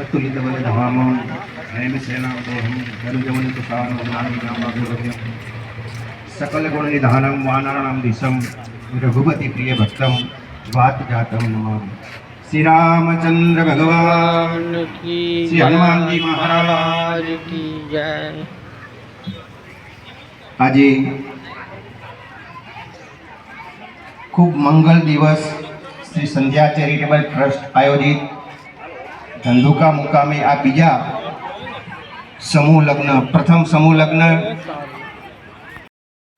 अतुलितबलधामं नयनसेनावतोऽहं धनुजवनितुषारमनामिनामाभिरम्यं सकलगुणनिधानं वानराणां दिशं रघुपतिप्रियभक्तं वातजातं नमामि श्री रामचंद्र भगवान की श्री हनुमान जी महाराज की जय આજે ખૂબ મંગલ દિવસ શ્રી સંધ્યા ચેરિટેબલ ટ્રસ્ટ આયોજિત ધંધુકા મુકામે આ બીજા સમૂહ લગ્ન, પ્રથમ સમૂહ લગ્ન.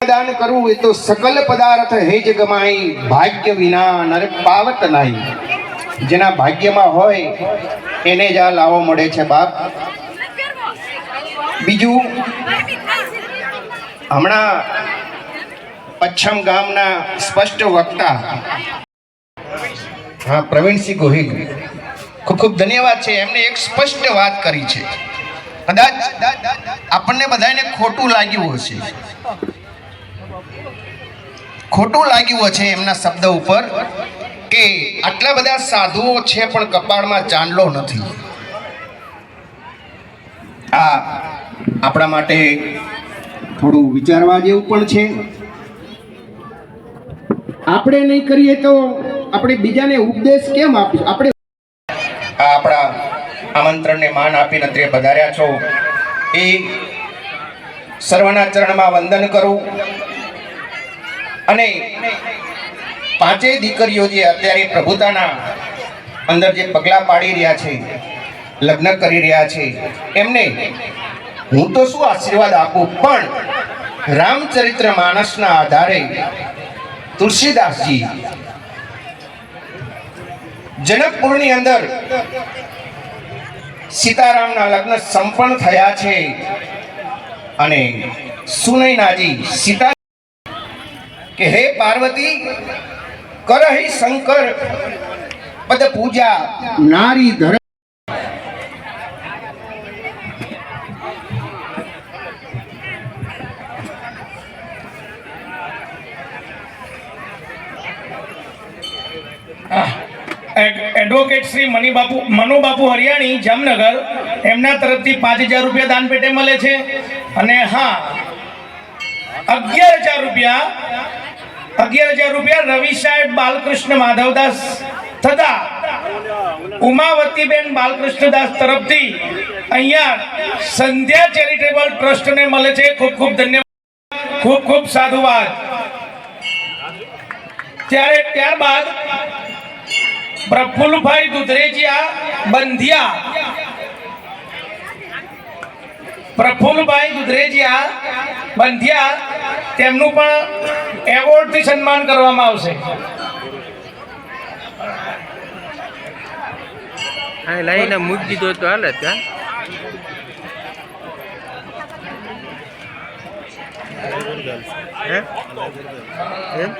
દાન કરવું એ તો સકલ પદાર્થ હે જ ગમાઈ ભાગ્ય વિના નરે પાવત નહીં જેના ભાગ્યમાં હોય એને જ આ લાવો મળે છે બાપ. બીજું, હમણાં પચ્છમ ગામના સ્પષ્ટ વક્તા હા પ્રવીણસિંહ ગોહિલ. ખૂબ ખૂબ ધન્યવાદ છે. એમને એક સ્પષ્ટ વાત કરી છે. કદાચ આપણને બધાને ખોટું લાગ્યું હશે. ખોટું લાગ્યું હશે એમના શબ્દ ઉપર કે આટલા બધા સાધુઓ છે પણ કપાળમાં ચાંદલો નથી. આ આપણા માટે થોડું વિચારવા જેવું પણ છે. આપણે નહીં કરીએ તો આપણે બીજાને ઉપદેશ કેમ આપીશું? આપણે આ આપણા આમંત્રણને માન આપીને અત્રે પધાર્યા છો. એ સર્વના ચરણમાં વંદન કરું. અને પાંચેય દીકરીઓ જે અત્યારે પ્રભુતાના અંદર જે પગલાં પાડી રહ્યા છે, લગ્ન કરી રહ્યા છે, એમને હું તો શું આશીર્વાદ આપું? પણ રામચરિત્ર માનસના આધારે તુલસીદાસજી જનકપુરની અંદર સીતારામના લગ્ન સંપન્ન થયા છે. અને સુનૈનાજી સીતા કે હે પાર્વતી, કરહી શંકર પદ પૂજા નારી ધર એડવોકેટ શ્રી મનીબાપુ મનુબાપુ હરિયાણી, જામનગર. એમના તરફથી પાંચ હજાર રૂપિયા દાન પેટે મળે છે. અને હા, અગિયાર હજાર રૂપિયા અગિયાર હજાર રૂપિયા રવિ સાહેબ બાલકૃષ્ણ માધવદાસ તથા ઉમાવતીબેન બાલકૃષ્ણદાસ તરફથી અહીંયા સંધ્યા ચેરિટેબલ ટ્રસ્ટને મળે છે. ખૂબ ખૂબ ધન્યવાદ. ખૂબ ખૂબ સાધુવાદ. ત્યારે ત્યારબાદ પ્રફુલ્લભાઈ દુધરેજીયા બંધિયા. પ્રફુલ્લભાઈ દુધરેજીયા બંધિયા તેમનું પણ એવોર્ડથી સન્માન કરવામાં આવશે. આ લઈને મૂકી દીધો તો હાલે ત્યાં હે. એમ